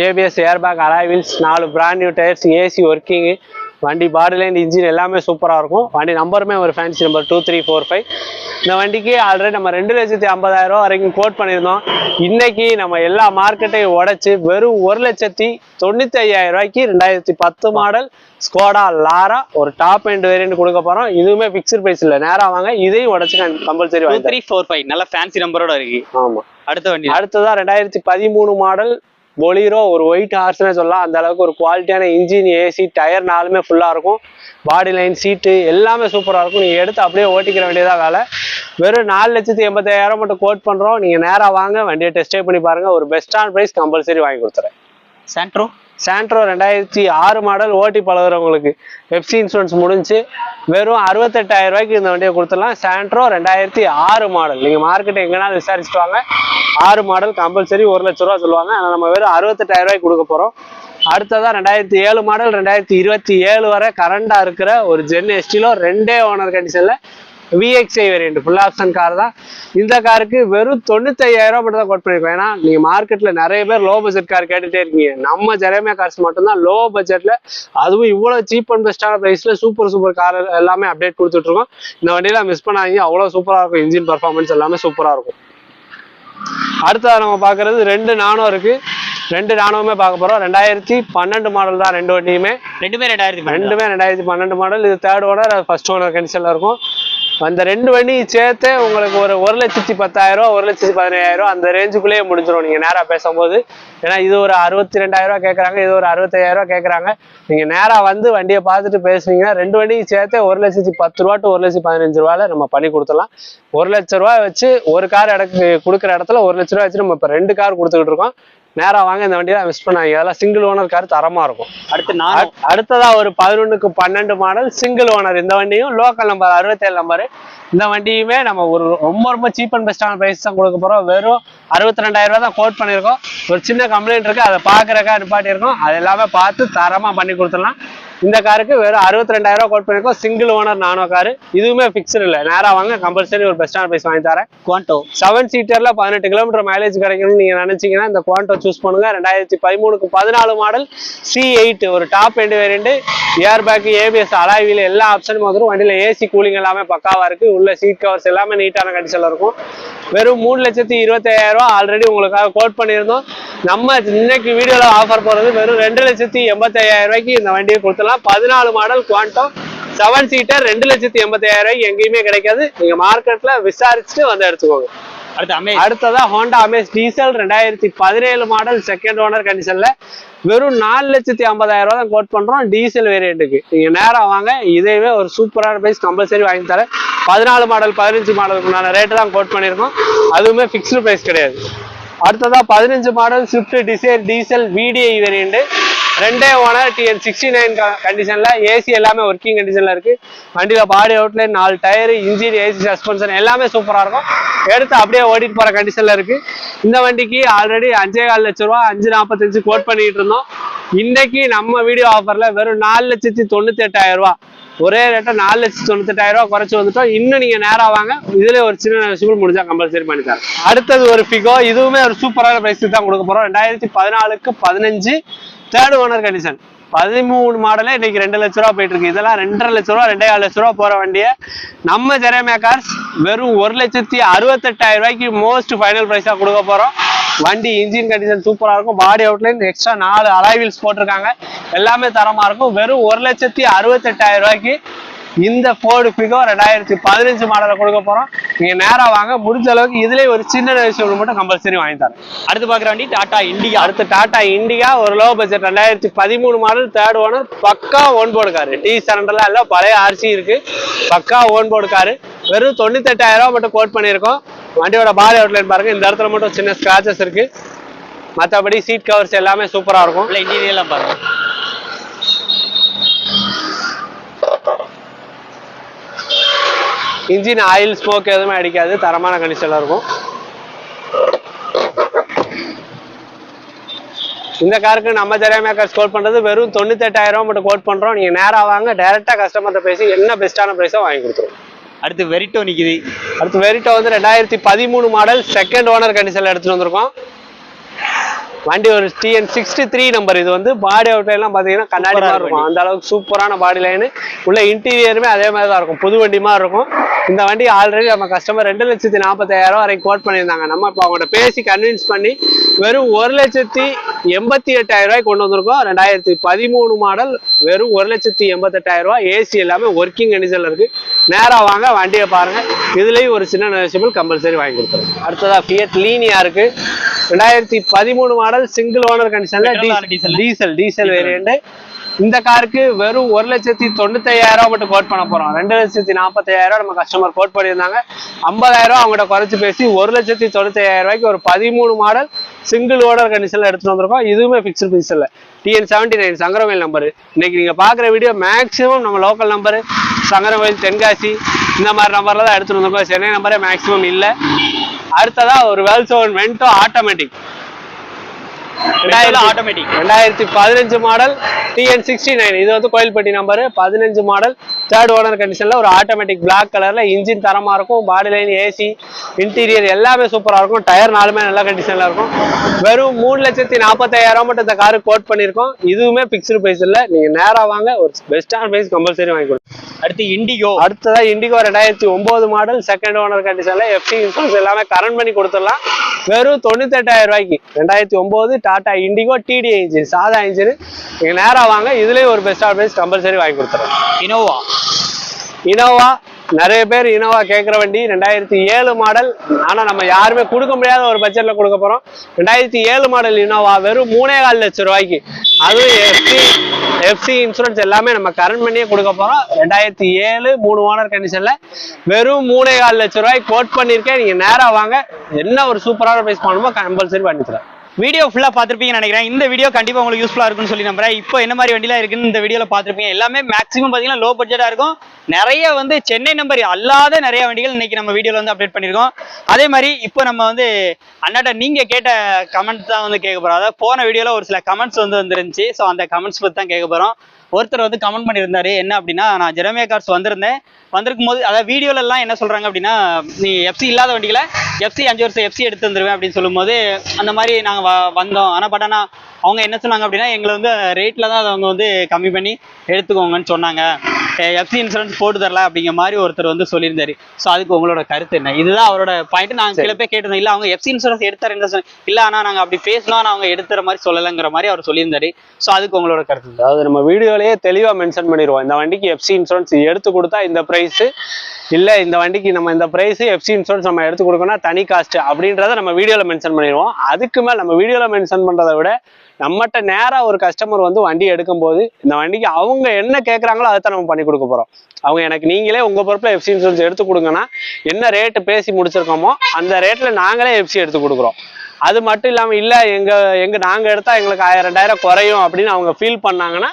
S3: ABS airbag alloy wheels நாலு brand new tyres AC working வண்டி பாடி லைன் இன்ஜின் எல்லாமே சூப்பராக இருக்கும். வண்டி நம்பருமே ஒரு fancy number two three four five இந்த வண்டிக்கு ஆல்ரெடி நம்ம ரெண்டு லட்சத்தி ஐம்பதாயிரம் ரூபா வரைக்கும் கோட் பண்ணியிருந்தோம். இன்னைக்கு நம்ம எல்லா மார்க்கெட்டையும் உடைச்சு வெறும் ஒரு லட்சத்தி தொண்ணூற்றி ஐயாயிரம் ரூபாய்க்கு ரெண்டாயிரத்தி பத்து மாடல் ஸ்கோடா லாரா ஒரு டாப் எண்ட் வேரியண்ட் கொடுக்க போகிறோம் இதுவுமே ஃபிக்ஸ்டு ப்ரைஸ் இல்லை. நேராக வாங்க. இதையும் உடச்சு கம்பல்சரி
S2: த்ரீ ஃபோர் ஃபைவ் நல்ல ஃபேன்சி நம்பரோட இருக்கு.
S3: ஆமாம்
S2: அடுத்த வண்டி.
S3: அடுத்ததா ரெண்டாயிரத்தி பதிமூணு மாடல் பொலிரோ ஒரு ஒயிட் ஹார்ஸ்னே சொல்லலாம். அந்த அளவுக்கு ஒரு குவாலிட்டியான இன்ஜின் ஏசி டயர் நாலுமே ஃபுல்லாக இருக்கும். பாடி லைன் சீட்டு எல்லாமே சூப்பராக இருக்கும். நீங்கள் எடுத்து அப்படியே ஓட்டிக்கிற வேண்டியதாக வேலை. வெறும் நாலு லட்சத்தி எண்பத்தாயிரம் மட்டும் கோட் பண்ணுறோம் நீங்கள் நேராக வாங்க வண்டியை டெஸ்டே பண்ணி பாருங்கள் ஒரு பெஸ்டான ப்ரைஸ் கம்பல்சரி வாங்கி கொடுத்துறேன்.
S2: சாண்ட்ரோ
S3: சாண்ட்ரோ ரெண்டாயிரத்தி ஆறு மாடல் ஓட்டி பழகுறவங்களுக்கு எஃப்சி இன்சூரன்ஸ் முடிஞ்சு வெறும் அறுபத்தெட்டாயிரம் ரூபாய்க்கு இந்த வண்டியை கொடுத்துடலாம். சாண்ட்ரோ ரெண்டாயிரத்தி ஆறு மாடல் நீங்கள் மார்க்கெட் எங்கேனாலும் விசாரிச்சுட்டு வாங்க. ஆறு மாடல் கம்பல்சரி ஒரு லட்ச ரூபா சொல்லுவாங்க. ஆனால் நம்ம வெறும் அறுபத்தெட்டாயிரம் ரூபாய்க்கு கொடுக்க போகிறோம் அடுத்ததா ரெண்டாயிரத்தி ஏழு மாடல் ரெண்டாயிரத்தி இருபத்தி ஏழு வரை கரண்டாக இருக்கிற ஒரு ஜென் எஸ்டிலோ ரெண்டே ஓனர் கண்டிஷனில் VXI variant full option car தான். இந்த காருக்கு வெறும் தொண்ணூத்தையாயிரம் மட்டும் தான் கோட் பண்ணிருக்கோம். ஏன்னா நீங்க மார்க்கெட்ல நிறைய பேர் லோ பட்ஜெட் கார் கேட்டுட்டே இருக்கீங்க. நம்ம ஜெரேமியா கார்ஸ் மட்டும்தான் லோ பட்ஜெட்ல அதுவும் இவ்வளவு சீப் அண்ட் பெஸ்டான பிரைஸ்ல சூப்பர் சூப்பர் கார் எல்லாமே அப்டேட் கொடுத்துட்டு இருக்கோம். இந்த வண்டியில மிஸ் பண்ணாதீங்க. அவ்வளவு சூப்பரா இருக்கும். இன்ஜின் பர்ஃபார்மன்ஸ் எல்லாமே சூப்பரா இருக்கும். அடுத்தது நம்ம பார்க்கறது ரெண்டு நானும் இருக்கு. ரெண்டு நானுமே பார்க்க போறோம். ரெண்டாயிரத்தி பன்னெண்டு மாடல் தான் ரெண்டு வண்டியுமே.
S2: ரெண்டுமே ரெண்டாயிரத்தி
S3: ரெண்டுமே ரெண்டாயிரத்தி பன்னெண்டு மாடல் இது தேர்ட் ஓனர் ஃபர்ஸ்ட் ஓனர் கண்டிஷனில் இருக்கும். அந்த ரெண்டு வண்டி சேர்த்து உங்களுக்கு ஒரு ஒரு லட்சத்தி பத்தாயிரம் ஒரு லட்சத்தி பதினாயிரம் அந்த ரேஞ்சுக்குள்ளேயே முடிஞ்சிடும் நீங்கள் நேராக பேசும்போது. ஏன்னா இது ஒரு அறுபத்தி ரெண்டாயிரரூவா கேட்குறாங்க இது ஒரு அறுபத்தையாயிரரூவா கேட்குறாங்க நீங்கள் நேராக வந்து வண்டியை பார்த்துட்டு பேசுனீங்கன்னா ரெண்டு வண்டியும் சேர்த்து ஒரு லட்சத்தி பத்து ரூபா டு ஒரு லட்சத்தி பதினஞ்சு ரூபாயில நம்ம பண்ணி கொடுத்துடலாம். ஒரு லட்ச ரூபா வச்சு ஒரு கார் இடக்கு கொடுக்குற இடத்துல ஒரு லட்ச ரூபா வச்சு நம்ம இப்போ ரெண்டு கார் கொடுத்துக்கிட்டு இருக்கோம். நேராக வாங்க இந்த வண்டியெல்லாம் மிஸ் பண்ணாங்க அதெல்லாம் சிங்கிள் ஓனர் கார் தரமாக இருக்கும்.
S2: அடுத்து நான்
S3: அடு- அடுத்ததா ஒரு பதினொன்னுக்கு பன்னெண்டு மாடல் சிங்கிள் ஓனர் இந்த வண்டியும் லோக்கல் நம்பர் அறுபத்தேழு நம்பர் இந்த வண்டியுமே நம்ம ஒரு ரொம்ப ரொம்ப சீப் அண்ட் பெஸ்டான பிரைஸ் தான் கொடுக்க போறோம். வெறும் அறுபத்தி ரெண்டாயிரம் ரூபாய் தான் கோட் பண்ணியிருக்கோம். ஒரு சின்ன கம்ப்ளைண்ட் இருக்கு. அதை பார்க்கறக்கா நிப்பாட்டி இருக்கோம் அது எல்லாமே பார்த்து தரமா பண்ணி கொடுத்துடலாம். இந்த காருக்கு வெறும் அறுபத்தி ரெண்டாயிரம் கோட் பண்ணியிருக்கோம் சிங்கிள் ஓனர் நானோ காரு. இதுவுமே ஃபிக்ஸ்டு இல்லை. நேரா வாங்க கம்பல்சரி ஒரு பெஸ்டான பிரைஸ் வாங்கி தரேன்.
S2: குவாண்டோ
S3: செவன் சீட்டர்ல பதினெட்டு கிலோமீட்டர் மைலேஜ் கிடைக்கணும்னு நீங்க நினைச்சீங்கன்னா இந்த குவாண்டோ சூஸ் பண்ணுங்க. ரெண்டாயிரத்தி பதிமூணுக்கு பதினாலு மாடல் சி எயிட் ஒரு top end variant air bag ABS alloy wheel எல்லா ஆப்ஷனும் வந்துடும் வண்டியில ஏசி கூலிங் எல்லாமே பக்காவா இருக்கு. உள்ள சீட் கவர்ஸ் எல்லாமே நீட்டான கண்டிஷன்ல இருக்கும். வெறும் மூணு லட்சத்தி இருபத்தாயிரம் ரூபாய் ஆல்ரெடி உங்களுக்காக கோட் பண்ணியிருந்தோம். நம்ம இன்னைக்கு வீடியோல ஆஃபர் போறது வெறும் ரெண்டு லட்சத்தி எண்பத்தையாயிரம் ரூபாய்க்கு இந்த வண்டியை கொடுத்துடலாம் பதினாலு மாடல் குவாண்டோ செவன் சீட்டர் ரெண்டு லட்சத்தி எண்பத்தாயிரம் ரூபாய்க்கு எங்கேயுமே கிடைக்காது. நீங்க மார்க்கெட்ல விசாரிச்சுட்டு வந்து எடுத்துக்கோங்க. அடுத்ததா ஹோண்டா அமேஸ் டீசல் ரெண்டாயிரத்தி பதினேழு மாடல் செகண்ட் ஓனர் கண்டிஷன்ல வெறும் நாலு லட்சத்தி ஐம்பதாயிரம் ரூபா தான் கோட் பண்றோம். டீசல் வேரியண்ட்டுக்கு நீங்க நேரா வாங்க இதேவே ஒரு சூப்பரான பிரைஸ் கம்பல்சரி வாங்கி தரேன். பதினாலு மாடல் பதினஞ்சு மாடலுக்குண்டான ரேட்டு தான் கோட் பண்ணியிருக்கோம். அதுவுமே ஃபிக்ஸ்டு பிரைஸ் கிடையாது. அடுத்ததா பதினஞ்சு model Swift Dzire diesel VDI variant ரெண்டே ஓனர் டிஎன் சிக்ஸ்டி நைன் கண்டிஷன்ல ஏசி எல்லாமே ஒர்க்கிங் கண்டிஷன்ல இருக்கு. வண்டியில பாடி அவுட்லைன் நாலு டயர் இன்ஜின் ஏசி சஸ்பென்ஷன் எல்லாமே சூப்பரா இருக்கும். எடுத்து அப்படியே ஓடிட்டு போற கண்டிஷன்ல இருக்கு. இந்த வண்டிக்கு ஆல்ரெடி அஞ்சே கால் லட்ச ரூபா அஞ்சு நாற்பத்தஞ்சு கோட் பண்ணிட்டு இருந்தோம். இன்னைக்கு நம்ம வீடியோ ஆஃபர்ல வெறும் நாலு லட்சத்தி தொண்ணூத்தி எட்டாயிரம் ரூபா. ஒரே ரேட்டை நாலு லட்சத்தி தொண்ணூத்தெட்டாயிரம் ரூபா குறைச்சு வந்துட்டோம். இன்னும் நீங்க நேரம் வாங்க. இதுல ஒரு சின்ன சிவில் முடிஞ்சா கம்பல்சரி பண்ணி தரேன். அடுத்தது ஒரு ஃபிகோ இதுவுமே ஒரு சூப்பரான பிரைஸ்க்கு தான் கொடுக்க போறோம். ரெண்டாயிரத்தி பதினாலுக்கு பதினஞ்சு. தேர்ட் ஓனர் கண்டிஷன் பதிமூணு மாடலே இன்னைக்கு ரெண்டு லட்ச ரூபா போயிட்டு இருக்கு இதெல்லாம் ரெண்டரை லட்ச ரூபா ரெண்டே கால் லட்ச ரூபா போற வண்டியை நம்ம ஜெரேமியா கார்ஸ் வெறும் ஒரு லட்சத்தி அறுபத்தெட்டாயிரம் ரூபாய்க்கு மோஸ்ட் ஃபைனல் பிரைஸா கொடுக்க போறோம். வண்டி இன்ஜின் கண்டிஷன் சூப்பரா இருக்கும். பாடி அவுட்லைன் எக்ஸ்ட்ரா நாலு அலாய்வீல்ஸ் போட்டிருக்காங்க. எல்லாமே தரமா இருக்கும். வெறும் ஒரு லட்சத்தி அறுபத்தெட்டாயிரம் ரூபாய்க்கு இந்த ஃபோர்டு பிகோ ரெண்டாயிரத்தி பதினஞ்சு மாடலை கொடுக்க போறோம். நீங்க நேரா வாங்க. முடிஞ்ச அளவுக்கு இதுலயே ஒரு சின்ன விஷயம் மட்டும் கம்பல்சரி வாங்கி தரேன்.
S2: அடுத்து பாக்குற வண்டி டாடா இண்டிகா
S3: அடுத்து டாடா இண்டிகா ஒரு லோ பட்ஜெட் ரெண்டாயிரத்தி பதிமூணு மாடல் தேர்ட் ஓனர் பக்கா ஓன் போர்டு காரு. டி சரண்டர்லாம் இல்ல பழைய ஆர்சி இருக்கு. பக்கா ஓன் போர்டு காரு. வெறும் தொண்ணூத்தெட்டாயிரம் ரூபாய் மட்டும் கோட் பண்ணியிருக்கோம். வண்டியோட பாடி அவுட்லைன் பாருங்க. இந்த இடத்துல மட்டும் சின்ன ஸ்கிராச்சஸ் இருக்கு. மற்றபடி சீட் கவர்ஸ் எல்லாமே சூப்பரா இருக்கும்.
S2: உள்ள இன்டீரியர்லாம் பாருங்க.
S3: இன்ஜின் ஆயில் ஸ்மோக் எதுவுமே அடிக்காது. தரமான கண்டிஷன்ல இருக்கும். இந்த காருக்கு நம்ம ஜெரேமியா ஸ்கோர் பண்றது வெறும் தொண்ணூத்தெட்டாயிரம் ரூபாய் மட்டும் கோட் பண்றோம். நீங்க நேரா வாங்க டைரக்டா கஸ்டமர்கிட்ட பேசி என்ன பெஸ்ட்டான பிரைஸோ வாங்கி கொடுத்துருவோம்.
S2: அடுத்து வெரிட்டோ நிக்குது.
S3: அடுத்து வெரிட்டோ வந்து ரெண்டாயிரத்தி பதிமூணு மாடல் செகண்ட் ஓனர் கண்டிஷன்ல எடுத்துட்டு வந்திருக்கோம். வண்டி ஒரு டிஎன் சிக்ஸ்டி த்ரீ நம்பர் இது வந்து பாடி அவுட் எல்லாம் பாத்தீங்கன்னா கண்ணாடி மாதிரி
S2: இருக்கும்.
S3: அந்த அளவுக்கு சூப்பரான பாடி லைனு உள்ள இன்டீரியருமே அதே மாதிரி தான் இருக்கும். புது வண்டி மாதிரி இருக்கும். இந்த வண்டி ஆல்ரெடி நம்ம கஸ்டமர் ரெண்டு லட்சத்தி நாற்பத்தாயிரம் வரைக்கும் கோட் பண்ணியிருந்தாங்க. நம்ம இப்போ அவங்கள்ட்ட பேசி கன்வின்ஸ் பண்ணி வெறும் ஒரு லட்சத்தி எண்பத்தி எட்டாயிரம் ரூபாய்க்கு கொண்டு வந்திருக்கோம். ரெண்டாயிரத்தி பதிமூணு மாடல் வெறும் ஒரு லட்சத்தி எண்பத்தெட்டாயிரம் ரூபாய். ஏசி எல்லாமே ஒர்க்கிங் கண்டிஷன்ல இருக்கு. நேரா வாங்க வண்டியை பாருங்க. இதுலயும் ஒரு சின்ன நெசிபிள் கம்பல்சரி வாங்கி கொடுத்துருவோம் அடுத்ததா ஃபியட் லீனியா இருக்கு. ரெண்டாயிரத்தி பதிமூணு மாடல் சிங்கிள் ஓனர் கண்டிஷன்ல
S2: diesel?
S3: டீசல் டீசல் வேரியண்ட் இந்த காருக்கு வெறும் ஒரு லட்சத்தி தொண்ணூத்தையாயிரம் ரூபாய் மட்டும் கோட் பண்ண போறோம். ரெண்டு லட்சத்தி நாற்பத்தாயிரம் ரூபாய் நம்ம கஸ்டமர் கோட் பண்ணியிருந்தாங்க. ஐம்பதாயிரம் அவங்ககிட்ட குறைச்சு பேசி ஒரு லட்சத்தி தொண்ணூத்தாயிரம் ரூபாய்க்கு ஒரு பதிமூணு மாடல் சிங்கிள் ஓனர் கண்டிஷன்ல எடுத்துட்டு வந்திருக்கோம். இதுவுமே ஃபிக்ஸ்டு பீஸ் இல்லை TN seventy nine Sankaravel number இன்னைக்கு நீங்க பாக்குற வீடியோ மேக்ஸிமம் நம்ம லோக்கல் நம்பர் சங்கரவேல் தென்காசி இந்த மாதிரி நம்பர்ல தான் எடுத்துட்டு வந்திருக்கோம். சென்னை நம்பரே மேக்ஸிமம் இல்லை. அடுத்ததா ஒரு வெல்சோன் வென்ட்டோ ஆட்டோமேட்டிக்
S2: ஆட்டோமேட்டிக்.
S3: ரெண்டாயிரத்தி பதினஞ்சு மாடல் டிஎன் சிக்ஸ்டி நைன் இது வந்து கோயில்பட்டி நம்பர் பதினஞ்சு மாடல். தேர்ட் ஓனர் கண்டிஷன்ல ஒரு ஆட்டோமேட்டிக் Black கலர்ல இன்ஜின் தரமா இருக்கும் பாடி லைன் ஏசி இன்டீரியர் எல்லாமே சூப்பரா இருக்கும். டயர் நாலுமே நல்ல கண்டிஷன்ல இருக்கும். வெறும் மூணு லட்சத்தி நாற்பத்தாயிரம் மட்டும் இந்த காரு கோட் பண்ணியிருக்கோம். இதுவுமே பிக்ஸ்டு பிரைஸ் இல்ல. நீங்க நேரா வாங்க ஒரு பெஸ்டான பிரைஸ் கம்பல்சரி வாங்கி கொடுங்க.
S2: அடுத்து இண்டிகோ
S3: அடுத்ததா இண்டிகோ ரெண்டாயிரத்தி ஒன்பது மாடல். செகண்ட் ஓனர் கண்டிஷன்ல எஃப்சி இன்சூரன்ஸ் எல்லாமே கரண்ட் பண்ணி கொடுத்துடலாம். வெறும் தொண்ணூத்தெட்டாயிரம் ரூபாய்க்கு. ரெண்டாயிரத்தி ஒன்பது டாடா இண்டிகோ டிடி இன்ஜின் சாதா இன்ஜின் நீங்க நேரா வாங்க இதுலயும் ஒரு பெஸ்ட் பிரைஸ் கம்பல்சரி வாங்கி கொடுத்துறேன்
S2: இனோவா
S3: இனோவா நிறைய பேர் இனோவா கேட்குற வண்டி ரெண்டாயிரத்தி ஏழு மாடல் ஆனா நம்ம யாருமே கொடுக்க முடியாத ஒரு பட்ஜெட்ல கொடுக்க போறோம். ரெண்டாயிரத்தி ஏழு மாடல் இனோவா வெறும் மூணே கால் லட்சம் ரூபாய்க்கு. அதுவும் எஃப்சி எஃப்சி இன்சூரன்ஸ் எல்லாமே நம்ம கரண்ட் பண்ணியே கொடுக்க போறோம். ரெண்டாயிரத்தி ஏழு மூணு ஓனர் கண்டிஷன்ல வெறும் மூணே கால் லட்சம் ரூபாய்க்கு கோட் பண்ணியிருக்கேன். நீங்க நேரா வாங்க. என்ன ஒரு சூப்பரான பிரைஸ் பண்ணுமோ கம்பல்சரி பண்ணி தரேன்
S2: வீடியோ ஃபுல்லா பார்த்துருப்பீங்கன்னு நினைக்கிறேன். இந்த வீடியோ கண்டிப்பா உங்களுக்கு யூஸ்ஃபுல்லா இருக்கும்னு சொல்லி நம்புறேன். இப்போ என்ன மாதிரி வண்டிலாம் இருக்குன்னு இந்த வீடியோவில் பார்த்துருப்பீங்க. எல்லாமே மேக்ஸிமம் பாத்தீங்கன்னா லோ பட்ஜெட்டாக இருக்கும். நிறைய வந்து சென்னை நம்பர் அல்லாத நிறைய வண்டிகள் இன்னைக்கு நம்ம வீடியோவில் வந்து அப்டேட் பண்ணிருக்கோம். அதே மாதிரி இப்போ நம்ம வந்து அண்ணாட்ட நீங்க கேட்ட கமெண்ட்ஸ் தான் வந்து கேட்க போறோம். அதாவது போன வீடியோல ஒரு சில கமெண்ட்ஸ் வந்து வந்துருந்துச்சு. ஸோ அந்த கமெண்ட்ஸ் பத்தி தான் கேட்க போறோம். ஒருத்தர் வந்து கமெண்ட் பண்ணியிருந்தாரு. என்ன அப்படின்னா நான் ஜெரமியா கார்ஸ் வந்திருந்தேன். வந்திருக்கும் போது அதாவது வீடியோல எல்லாம் என்ன சொல்றாங்க அப்படின்னா நீ எஃப்சி இல்லாத வண்டிகளை எஃப்சி அஞ்சு வருஷம் எஃப்சி எடுத்து வந்துருவேன் அப்படின்னு சொல்லும்போது அந்த மாதிரி நாங்க வ- வந்தோம். ஆனா பட் ஆனா அவங்க என்ன சொன்னாங்க அப்படின்னா எங்களை வந்து ரேட்ல தான் அவங்க வந்து கம்மி பண்ணி எடுத்துக்கோங்கன்னு சொன்னாங்க. எஃப்சி இன்சூரன்ஸ் போட்டு தரல அப்படிங்கிற மாதிரி ஒருத்தர் வந்து சொல்லியிருந்தாரு. ஸோ அதுக்கு உங்களோட கருத்து என்ன? இதுதான் அவரோட பாயிண்ட் நாங்க சில பேர் கேட்டிருந்தோம் இல்ல அவங்க எஃப்சி இன்சூரன்ஸ் எடுத்தாரு சொன்ன இல்ல ஆனா நாங்க அப்படி பேசினோம் ஆனா அவங்க எடுத்துற மாதிரி சொல்லலைங்கிற மாதிரி அவர் சொல்லியிருந்தாரு. ஸோ அதுக்கு உங்களோட கருத்து?
S3: அதாவது நம்ம வீடியோலயே தெளிவா மென்ஷன் பண்ணிடுவோம். இந்த வண்டிக்கு எஃப்சி இன்சூரன்ஸ் எடுத்து கொடுத்தா இந்த பிரைஸ் இல்லை இந்த வண்டிக்கு நம்ம இந்த ப்ரைஸு எஃப்சி இன்சூரன்ஸ் நம்ம எடுத்து கொடுக்கணும்னா தனி காஸ்ட் அப்படின்றத நம்ம வீடியோவில் மென்ஷன் பண்ணிடுவோம். அதுக்கு மேலே நம்ம வீடியோவில் மென்ஷன் பண்ணுறத விட நம்மகிட்ட நேராக ஒரு கஸ்டமர் வந்து வண்டி எடுக்கும்போது இந்த வண்டிக்கு அவங்க என்ன கேட்குறாங்களோ அதை தான் நம்ம பண்ணி கொடுக்க போகிறோம் அவங்க எனக்கு நீங்களே உங்கள் பொறுப்பில் எஃப்சி இன்சூரன்ஸ் எடுத்து கொடுங்கன்னா என்ன ரேட்டு பேசி முடிச்சிருக்கோமோ அந்த ரேட்டில் நாங்களே எஃப்சி எடுத்து கொடுக்குறோம். அது மட்டும் இல்லாமல் இல்லை எங்கள் எங்கள் நாங்கள் எடுத்தால் எங்களுக்கு ஆயிரம் ரெண்டாயிரம் குறையும் அப்படின்னு அவங்க ஃபீல் பண்ணாங்கன்னா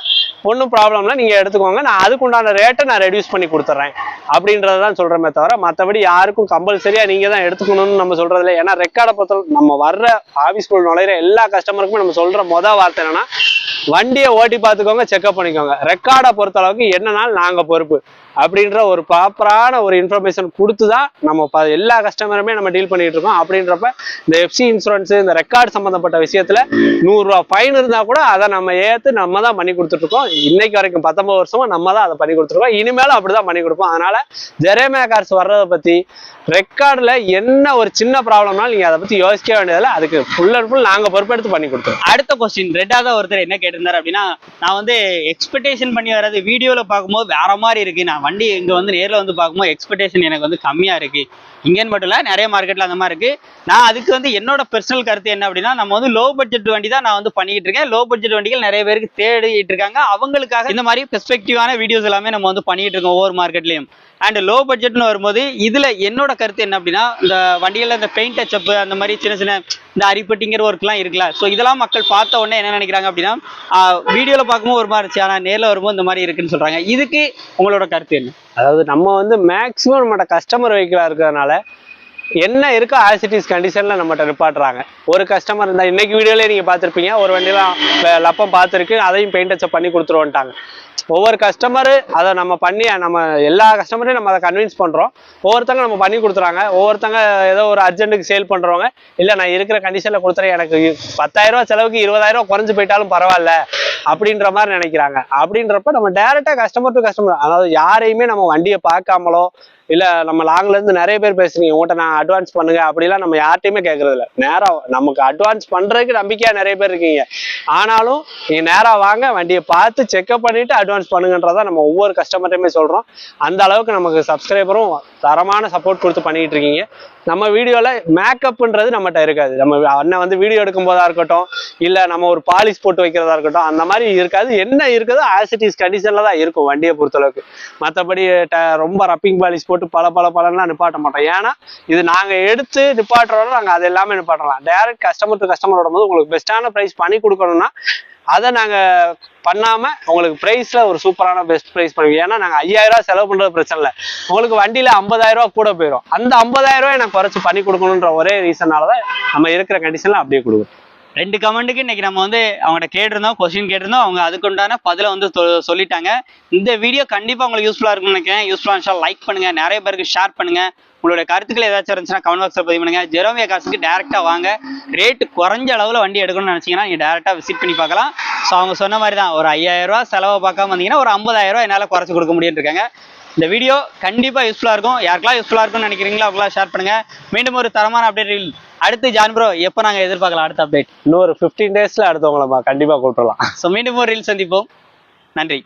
S3: ஒன்றும் ப்ராப்ளம்னா நீங்கள் நீங்க எடுத்துக்கோங்க. நான் அதுக்குண்டான ரேட்டை நான் ரெடியூஸ் பண்ணி கொடுத்துட்றேன் அப்படின்றதான் சொல்றேமே தவிர மற்றபடி யாருக்கும் கம்பல்சரியா நீங்கள் தான் எடுத்துக்கணும்னு நம்ம சொல்கிறதில்ல ஏன்னா ரெக்கார்டை பொறுத்த நம்ம வர்ற ஆஃபீஸ்க்குள் நுழையிற எல்லா கஸ்டமருக்குமே நம்ம சொல்ற மொதல் வார்த்தை என்னன்னா வண்டியை ஓட்டி பார்த்துக்கோங்க செக்அப் பண்ணிக்கோங்க. ரெக்கார்டை பொறுத்த அளவுக்கு என்னனாலும் நாங்க பொறுப்பு. அப்படின்ற ஒரு ப்ராப்பரான ஒரு இன்ஃபர்மேஷன் கொடுத்து தான் நம்ம ப- எல்லா கஸ்டமருமே நம்ம டீல் பண்ணிட்டு இருக்கோம். அப்படின்றப்ப இந்த எஃப்சி இன்சூரன்ஸ் இந்த ரெக்கார்டு சம்பந்தப்பட்ட விஷயத்துல நூறுரூவா ஃபைன் இருந்தால் கூட அதை நம்ம ஏற்று நம்ம தான் பண்ணி கொடுத்துட்டு இருக்கோம். இன்னைக்கு வரைக்கும் பத்தொன்பது வருஷமா நம்ம தான் அதை பண்ணி கொடுத்துருக்கோம் இனிமேலும் அப்படிதான் பண்ணி கொடுப்போம். அதனால ஜெரேமியா கார்ஸ் வர்றதை பத்தி ரெக்கார்டில் என்ன ஒரு சின்ன ப்ராப்ளம்னாலும் நீங்கள் அதை பற்றி யோசிக்க வேண்டியதில்லை. அதுக்கு ஃபுல் அண்ட் ஃபுல் நாங்கள் பொறுப்பெடுத்து பண்ணி கொடுத்துருவோம்.
S2: அடுத்த கொஸ்டின் ரெட்டாக ஒருத்தர் என்ன கேட்டிருந்தாரு அப்படின்னா நான் வந்து எக்ஸ்பெக்டேஷன் பண்ணி வர்றது வீடியோவில் பார்க்கும்போது வேற மாதிரி இருக்கு. நான் வண்டி இங்க வந்து நேர்ல வந்து பார்க்கும்போது எக்ஸ்பெக்டேஷன் எனக்கு வந்து கம்மியா இருக்கு. இங்கேன்னு மட்டும் இல்லை நிறைய மார்க்கெட்ல அந்த மாதிரி இருக்கு. நான் அதுக்கு வந்து என்னோட பர்சனல் கருத்து என்ன அப்படின்னா நம்ம வந்து லோ பட்ஜெட் வண்டி தான் நான் வந்து பண்ணிக்கிட்டு இருக்கேன். லோ பட்ஜெட் வண்டிகள் நிறைய பேருக்கு தேடிட்டு இருக்காங்க. அவங்களுக்காக இந்த மாதிரி பெர்ஸ்பெக்டிவான வீடியோஸ் எல்லாமே நம்ம வந்து பண்ணிட்டு இருக்கோம் ஒவ்வொரு மார்க்கெட்லயும் அண்ட் லோ பட்ஜெட்னு வரும்போது இதுல என்னோட கருத்து என்ன அப்படின்னா இந்த வண்டிகளில் இந்த பெயிண்ட் டச்சப்பு அந்த மாதிரி சின்ன சின்ன இந்த அரிப்பட்டிங்கிற ஒர்க்லாம் இருக்குல்ல. ஸோ இதெல்லாம் மக்கள் பார்த்த உடனே என்ன நினைக்கிறாங்க அப்படின்னா வீடியோவில் பார்க்கும்போது ஒரு மாதிரி இருந்துச்சு. ஆனால் நேரில் வரும்போது இந்த மாதிரி இருக்குன்னு சொல்றாங்க. இதுக்கு உங்களோட கருத்து என்ன?
S3: அதாவது நம்ம வந்து மேக்ஸிமம் நம்மகிட்ட கஸ்டமர் வெஹிக்கிளாக இருக்கிறதுனால என்ன இருக்கோ ஆசிட்டிஸ் கண்டிஷனில் நம்மகிட்ட நிப்பாட்டுறாங்க. ஒரு கஸ்டமர் இருந்தால் இன்னைக்கு வீடியோலேயே நீங்கள் பார்த்துருப்பீங்க ஒரு வண்டியெலாம் லப்பம் பார்த்துருக்கு அதையும் பெயிண்ட் அச்சப் பண்ணி கொடுத்துருவோன்ட்டாங்க. ஒவ்வொரு கஸ்டமரு அதை நம்ம பண்ணி நம்ம எல்லா கஸ்டமரையும் நம்ம அதை கன்வின்ஸ் பண்ணுறோம் ஒவ்வொருத்தங்க நம்ம பண்ணி கொடுத்துறாங்க. ஒவ்வொருத்தங்க ஏதோ ஒரு அர்ஜென்ட்டுக்கு சேல் பண்ணுறவங்க இல்லை நான் இருக்கிற கண்டிஷனில் கொடுத்துறேன். எனக்கு பத்தாயிரம் செலவுக்கு இருபதாயிரம் குறைஞ்சு போயிட்டாலும் பரவாயில்ல அப்படின்ற மாதிரி நினைக்கிறாங்க. அப்படின்றப்ப நம்ம டேரெக்டாக கஸ்டமர் டு கஸ்டமர் அதாவது யாரையுமே நம்ம வண்டியை பார்க்காமலோ இல்ல நம்ம லாங்ல இருந்து நிறைய பேர் பேசுறீங்க உங்கள்கிட்ட நான் அட்வான்ஸ் பண்ணுங்க அப்படிலாம் நம்ம யார்ட்டையுமே கேட்கறது நேராக நேரா நமக்கு அட்வான்ஸ் பண்றதுக்கு நம்பிக்கையா நிறைய பேர் இருக்கீங்க. ஆனாலும் நீங்க நேரா வாங்க வண்டியை பார்த்து செக்அப் பண்ணிட்டு அட்வான்ஸ் பண்ணுங்கன்றத நம்ம ஒவ்வொரு கஸ்டமர்ட்டையுமே சொல்றோம். அந்த அளவுக்கு நமக்கு சப்ஸ்கிரைபரும் தரமான சப்போர்ட் கொடுத்து பண்ணிட்டு இருக்கீங்க. நம்ம வீடியோவில் மேக்கப்ன்றது நம்மகிட்ட இருக்காது. நம்ம அண்ணன் வந்து வீடியோ எடுக்கும் போதா இருக்கட்டும் இல்ல நம்ம ஒரு பாலிஷ் போட்டு வைக்கிறதா இருக்கட்டும் அந்த மாதிரி இருக்காது. என்ன இருக்குதோ ஆசிட்டிஸ் கண்டிஷன்ல தான் இருக்கும் வண்டியை பொறுத்தளவுக்கு. மற்றபடி ரொம்ப ரப்பிங் பாலிஷ் போட்டு பல பல பலன்லாம் நிப்பாட்ட மாட்டோம். ஏன்னா இது நாங்க எடுத்து நிப்பாட்டுறோட நாங்க அது எல்லாமே நிப்பாட்டலாம். டைரக்ட் கஸ்டமர் டு கஸ்டமர் போது உங்களுக்கு பெஸ்ட்டான ப்ரைஸ் பண்ணி கொடுக்கணும்னா அதை நாங்க பண்ணாம உங்களுக்கு பிரைஸ்ல ஒரு சூப்பரான பெஸ்ட் பிரைஸ் பண்ணுவோம் ஏன்னா நாங்க ஐயாயிரம் செலவு பண்றது பிரச்சனை இல்லை. உங்களுக்கு வண்டியில் ஐம்பதாயிரம் கூட போயிடும் அந்த ஐம்பதாயிரம் ரூபாய் எனக்கு குறைச்சு பண்ணி கொடுக்கணுன்ற ஒரே ரீசனால தான் நம்ம இருக்கிற கண்டிஷன்ல அப்படியே கொடுக்கும்
S2: ரெண்டு கமெண்ட்டுக்கு இன்னைக்கு நம்ம வந்து அவங்கள்ட்ட கேட்டிருந்தோம் கொஸ்டின் கேட்டிருந்தோம். அவங்க அதுக்குண்டான பதிலை வந்து சொ- சொல்லிட்டாங்க. இந்த வீடியோ கண்டிப்பாக உங்களுக்கு யூஸ்ஃபுல்லாக இருக்கும்னு நினைக்கிறேன். யூஸ்ஃபுல்லாக இருந்துச்சா லைக் பண்ணுங்கள் நிறைய பேருக்கு ஷேர் பண்ணுங்க. உங்களுடைய கருத்துக்கள் ஏதாச்சும் இருந்துச்சுன்னா கமெண்ட் பாக்ஸில் பதிவு பண்ணுங்கள் ஜெரோமியா காசுக்கு டேரெக்டாக வாங்க. ரேட்டு குறைஞ்ச அளவில் வண்டி எடுக்கணும்னு நினச்சிங்கன்னா நீங்கள் டேரெக்டாக விசிட் பண்ணி பார்க்கலாம். ஸோ அவங்க சொன்ன மாதிரி தான் ஒரு ஐயாயிரரூவா செலவை பார்க்காம வந்தீங்கன்னா ஒரு ஐம்பதாயிரரூவா என்னால் குறைச்சி கொடுக்க முடியும்னு இருக்காங்க. இந்த வீடியோ கண்டிப்பாக யூஸ்ஃபுல்லாக இருக்கும். யாருக்கெல்லாம் யூஸ்ஃபுல்லாக இருக்கும்னு நினைக்கிறீங்களோ அவங்களாம் ஷேர் பண்ணுங்க. மீண்டும் ஒரு தரமான அப்டேட் அடுத்து ஜான் ப்ரோ எப்போ நாங்கள் எதிர்பார்க்கலாம் அடுத்த அப்டேட்
S3: இன்னொரு ஃபிஃப்டீன் டேஸ்ல அடுத்தவங்கள கண்டிப்பா கூப்பிடலாம்
S2: ஸோ மீண்டும் ஒரு ரீல் சந்திப்போம். நன்றி.